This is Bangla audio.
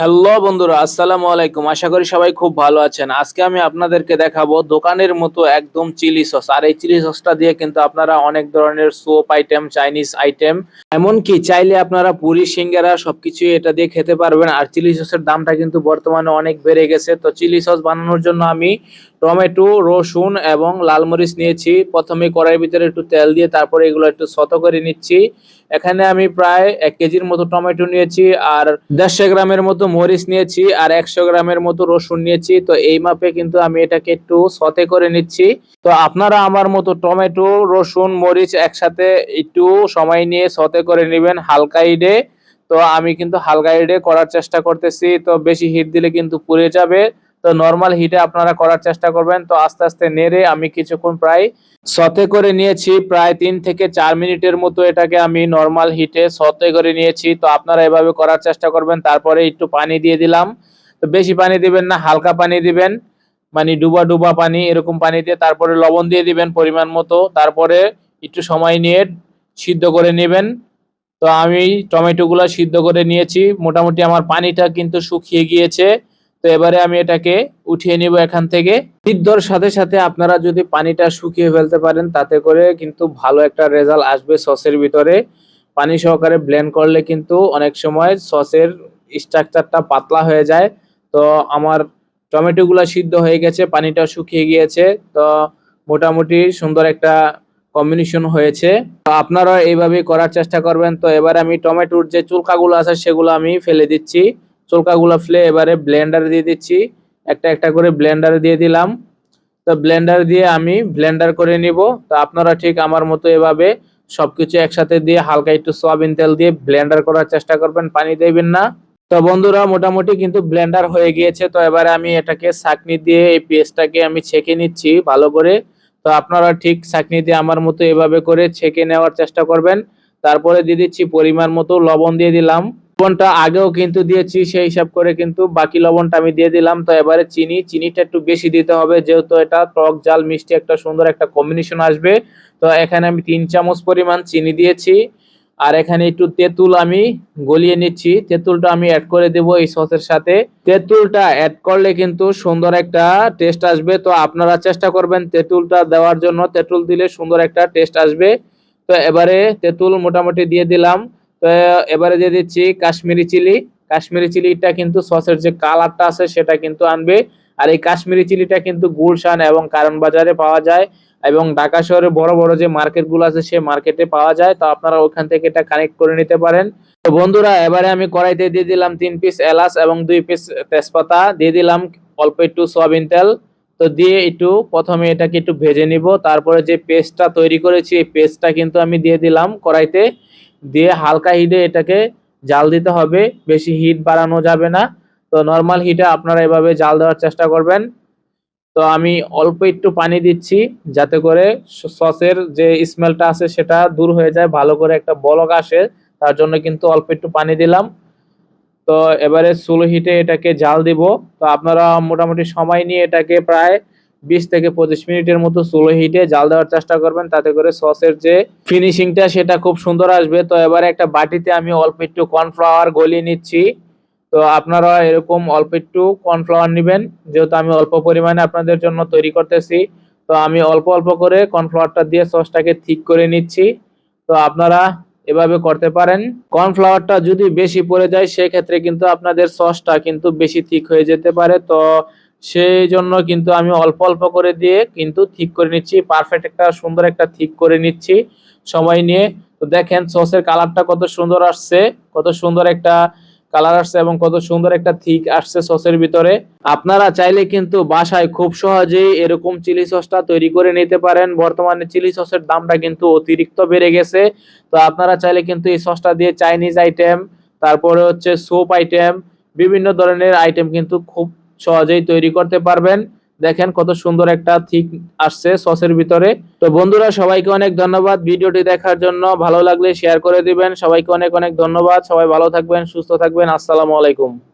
হ্যালো বন্ধুরা, আসসালামু আলাইকুম। আশা করি সবাই খুব ভালো আছেন। আজকে আমি আপনাদেরকে দেখাবো দোকানের মতো একদম চিলি সস। আর এই চিলি সসটা দিয়ে কিন্তু আপনারা অনেক ধরনের সোপ আইটেম চাইনিজ আইটেম এমনকি চাইলে আপনারা পুরি, সিঙ্গারা সবকিছু এটা দিয়ে খেতে পারবেন। আর চিলি সসের দামটা কিন্তু বর্তমানে অনেক বেড়ে গেছে। তো চিলি সস বানানোর জন্য আমি টমেটো, রসুন এবং লাল মরিচ নিয়েছি। প্রথমে কড়াইয়ের ভিতরে একটু তেল দিয়ে তারপরে এগুলো একটু শত করে নিচ্ছি। এখানে আমি প্রায় এক কেজির মতো টমেটো নিয়েছি আর দেড়শো গ্রামের মতো মরিচ নিয়েছি আর একশো গ্রামের মতো রসুন নিয়েছি। তো এই মাপে কিন্তু আমি এটাকে একটু সতে করে নিচ্ছি। তো আপনারা আমার মতো টমেটো, রসুন, মরিচ একসাথে একটু সময় নিয়ে সতে করে নেবেন হালকা ইডে তো আমি কিন্তু হালকা ইডে করার চেষ্টা করতেছি। তো বেশি হিট দিলে কিন্তু পুড়ে যাবে। তো নর্মাল হিটে আপনারা করার চেষ্টা করবেন। তো আস্তে আস্তে নেড়ে আমি কিছুক্ষণ প্রায় সতে করে নিয়েছি। প্রায় তিন থেকে চার মিনিটের মতো এটাকে আমি নর্মাল হিটে সতে করে নিয়েছি। তো আপনারা এভাবে করার চেষ্টা করবেন। তারপরে একটু পানি দিয়ে দিলাম। তো বেশি পানি দিবেন না, হালকা পানি দিবেন। মানে ডুবা ডুবা পানি, এরকম পানি দিয়ে তারপরে লবণ দিয়ে দিবেন পরিমাণ মতো। তারপরে একটু সময় নিয়ে সিদ্ধ করে নেবেন। তো আমি টমেটোগুলো সিদ্ধ করে নিয়েছি। মোটামুটি আমার পানিটা কিন্তু শুকিয়ে গিয়েছে। তো এবারে আমি এটাকে উঠিয়ে নিব এখান থেকে। সিদ্ধর সাথে সাথে আপনারা যদি পানিটা শুকিয়ে ফেলতে পারেন, তাতে করে কিন্তু ভালো একটা রেজাল্ট আসবে সসের ভিতরে। পানি সহকারে ব্লেন্ড করলে কিন্তু অনেক সময় সসের স্ট্রাকচারটা পাতলা হয়ে যায়। তো আমার টমেটোগুলো সিদ্ধ হয়ে গেছে, পানিটা শুকিয়ে গিয়েছে। তো মোটামুটি সুন্দর একটা কম্বিনেশন হয়েছে। তো আপনারা এইভাবে করার চেষ্টা করবেন। তো এবার আমি টমেটোর যে চুলকাগুলো আছে, সেগুলো আমি ফেলে দিচ্ছি। চুলকাগুলো ফেলে এবারে ব্লেন্ডারে দিয়ে দিচ্ছি। একটা একটা করে ব্লেন্ডারে দিয়ে দিলাম। তো ব্লেন্ডার দিয়ে আমি ব্লেন্ডার করে নিব। তো আপনারা ঠিক আমার মতো এভাবে সবকিছু একসাথে দিয়ে হালকা একটু সয়াবিন তেল দিয়ে ব্লেন্ডার করার চেষ্টা করবেন, পানি দেবেন না। তো বন্ধুরা, মোটামুটি কিন্তু ব্লেন্ডার হয়ে গিয়েছে। তো এবারে আমি এটাকে ছাকনি দিয়ে এই পেস্টটাকে আমি ছেঁকে নিচ্ছি ভালো করে। তো আপনারা ঠিক ছাকনি দিয়ে আমার মতো এভাবে করে ছেঁকে নেওয়ার চেষ্টা করবেন। তারপরে দিয়ে দিচ্ছি পরিমাণ মতো লবণ দিয়ে দিলাম। লবণটা আগেও কিন্তু দিয়েছি, সেই হিসাব করে কিন্তু বাকি লবণটা আমি দিয়ে দিলাম। তো এবারে চিনি, চিনিটা একটু বেশি দিতে হবে, যেহেতু এটা টক, জাল, মিষ্টি একটা সুন্দর একটা কম্বিনেশন আসবে। তো এখানে আমি তিন চামচ পরিমাণ চিনি দিয়েছি, আর এখানে একটু তেঁতুল আমি গলিয়ে নিচ্ছি। তেঁতুলটা আমি অ্যাড করে দেব এই সসের সাথে। তেঁতুলটা অ্যাড করলে কিন্তু সুন্দর একটা টেস্ট আসবে। তো আপনারা চেষ্টা করবেন তেঁতুলটা দেওয়ার জন্য। তেঁতুল দিলে সুন্দর একটা টেস্ট আসবে। তো এবারে তেঁতুল মোটামুটি দিয়ে দিলাম। তো এবারে দিয়ে দিচ্ছি কাশ্মীরি চিলি। কাশ্মীরি চিলিটা কিন্তু সসের যে কালারটা আছে সেটা কিন্তু আনবে। আর এই কাশ্মীরি চিলিটা কিন্তু গুলশান এবং কারণ বাজারে পাওয়া যায় এবং ঢাকা শহরে বড় বড় যে মার্কেটগুলো আছে সেই মার্কেটে পাওয়া যায়। তো আপনারা ওখান থেকে এটা কানেক্ট করে নিতে পারেন। তো বন্ধুরা, এবারে আমি কড়াইতে দিয়ে দিলাম তিন পিস এলাচ এবং দুই পিস তেজপাতা। দিয়ে দিলাম অল্প একটু সয়াবিন তেল। তো দিয়ে একটু প্রথমে এটাকে একটু ভেজে নিব। তারপরে যে পেস্টটা তৈরি করেছি, এই পেস্টটা কিন্তু আমি দিয়ে দিলাম কড়াইতে। দিয়ে হালকা হিটে এটাকে জাল দিতে হবে, বেশি হিট বাড়ানো যাবে না। তো নর্মাল হিটে আপনারা এভাবে জাল দেওয়ার চেষ্টা করবেন। তো আমি অল্প একটু পানি দিচ্ছি যাতে করে সসের যে স্মেলটা আছে সেটা দূর হয়ে যায়, ভালো করে একটা বলক আসে, তার জন্য কিন্তু অল্প একটু পানি দিলাম। তো এবারে স্লো হিটে এটাকে জাল দিব। তো আপনারা মোটামুটি সময় নিয়ে এটাকে প্রায় বিশ থেকে পঁচিশ মিনিটের মতো স্লো হিটে জাল দেওয়ার চেষ্টা করবেন। তাতে করে সসের যে ফিনিশিংটা সেটা খুব সুন্দর আসবে। তো এবারে একটা বাটিতে আমি অল্প একটু কর্নফ্লাওয়ার গলিয়ে নিচ্ছি। তো আপনারা এরকম অল্প একটু কর্নফ্লাওয়ার নেবেন। যেহেতু আমি অল্প পরিমাণে আপনাদের জন্য তৈরি করতেছি, তো আমি অল্প অল্প করে কর্নফ্লাওয়ারটা দিয়ে সসটাকে ঠিক করে নিচ্ছি। তো আপনারা এভাবে করতে পারেন। কর্নফ্লাওয়ারটা যদি বেশি পড়ে যায়, সেক্ষেত্রে কিন্তু আপনাদের সসটা কিন্তু বেশি ঠিক হয়ে যেতে পারে। তো সেই জন্য কিন্তু আমি অল্প অল্প করে দিয়ে কিন্তু ঠিক করে নিচ্ছি। পারফেক্ট একটা, সুন্দর একটা ঠিক করে নিচ্ছি। সময় নিয়ে, তো দেখেন সসের কালারটা কত সুন্দর আসছে, কত সুন্দর একটা কালার আসছে এবং কত সুন্দর একটা থিক আসছে সসের ভিতরে। আপনারা চাইলে কিন্তু বাসায় খুব সহজেই এরকম চিলি সসটা তৈরি করে নিতে পারেন। বর্তমানে চিলি সসের দামটা কিন্তু অতিরিক্ত বেড়ে গেছে। তো আপনারা চাইলে কিন্তু এই সসটা দিয়ে চাইনিজ আইটেম তারপরে হচ্ছে সোপ আইটেম বিভিন্ন ধরনের আইটেম কিন্তু খুব সহজেই তৈরি করতে পারবেন। দেখেন কত সুন্দর একটা থিক আসছে সসের ভিতরে। তো বন্ধুরা, সবাইকে অনেক ধন্যবাদ। ভিডিওটি দেখার জন্য ভালো লাগলে শেয়ার করে দিবেন। সবাইকে অনেক অনেক ধন্যবাদ। সবাই ভালো থাকবেন, সুস্থ থাকবেন। আসসালামু আলাইকুম।